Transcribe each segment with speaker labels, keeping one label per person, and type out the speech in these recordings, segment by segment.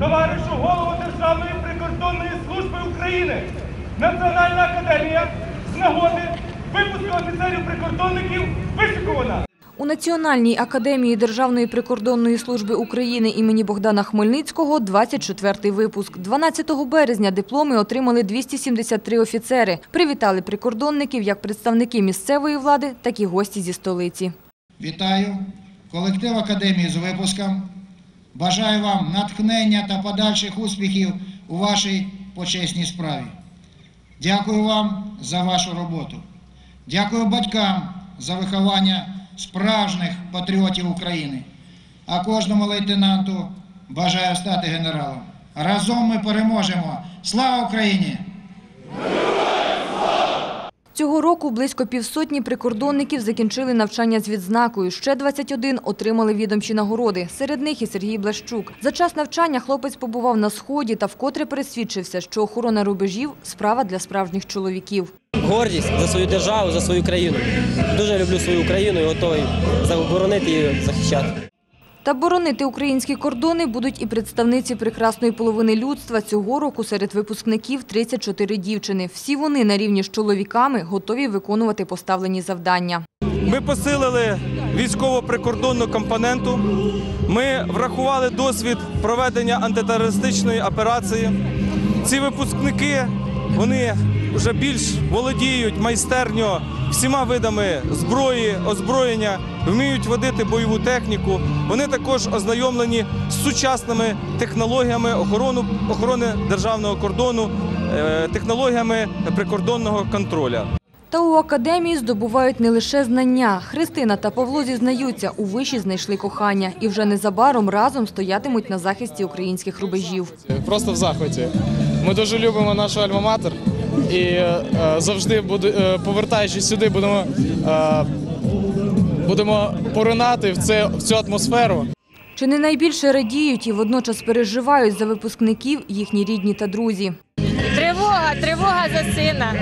Speaker 1: товаришу голову Державної прикордонної служби України, Національна академія з нагоди випуску офіцерів-прикордонників вишикована.
Speaker 2: У Національній академії Державної прикордонної служби України імені Богдана Хмельницького 24-й випуск. 12 березня дипломи отримали 273 офіцери. Привітали прикордонників як представники місцевої влади, так і гості зі столиці.
Speaker 3: Вітаю колектив Академії з випуском. Бажаю вам натхнення та подальших успіхів у вашій почесній справі. Дякую вам за вашу роботу. Дякую батькам за виховання справжніх патріотів України. А кожному лейтенанту бажаю стати генералом. Разом ми переможемо. Слава Україні!
Speaker 2: Цього року близько півсотні прикордонників закінчили навчання з відзнакою. Ще 21 отримали відомчі нагороди. Серед них і Сергій Блащук. За час навчання хлопець побував на сході та вкотре пересвідчився, що охорона рубежів справа для справжніх чоловіків.
Speaker 4: гордість за свою державу, за свою країну. Дуже люблю свою Україну і готовий заборонити її захищати.
Speaker 2: Та боронити українські кордони будуть і представниці прекрасної половини людства. Цього року серед випускників 34 дівчини. Всі вони на рівні з чоловіками готові виконувати поставлені завдання.
Speaker 1: Ми посилили військово-прикордонну компоненту. Ми врахували досвід проведення антитерористичної операції. Ці випускники вони вже більш володіють майстерньо всіма видами зброї, озброєння, вміють водити бойову техніку. Вони також ознайомлені з сучасними технологіями охорони, охорони державного кордону, е, технологіями прикордонного контролю.
Speaker 2: Та у академії здобувають не лише знання. Христина та Павло зізнаються, у виші знайшли кохання і вже незабаром разом стоятимуть на захисті українських рубежів.
Speaker 5: просто в захваті. Ми дуже любимо нашу альма-матер і е, завжди буду, е, повертаючись сюди, будемо, е, будемо поринати в, це, в цю атмосферу.
Speaker 2: Чи не найбільше радіють і водночас переживають за випускників їхні рідні та друзі.
Speaker 6: Тривога, тривога за сина.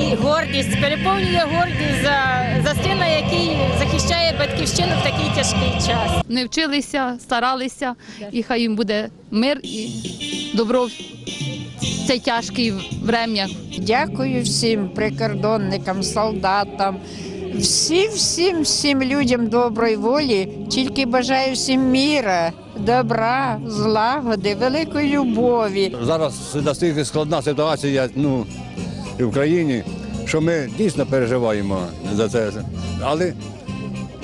Speaker 6: І гордість, переповнює гордість за, за сина, який захищає батьківщину в такий тяжкий час.
Speaker 7: не вчилися, старалися, і хай їм буде мир і добро цей тяжкий врем'я.
Speaker 8: Дякую всім прикордонникам, солдатам, всім, всім, всім людям доброї волі. Тільки бажаю всім міра, добра, злагоди, великої любові.
Speaker 9: Зараз настільки складна ситуація ну, в країні, що ми дійсно переживаємо за це. Але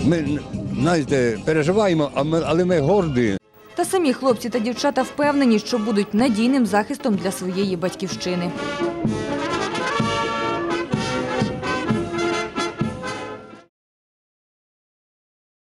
Speaker 9: ми знаєте, переживаємо, але ми горді.
Speaker 2: Та самі хлопці та дівчата впевнені, що будуть надійним захистом для своєї батьківщини.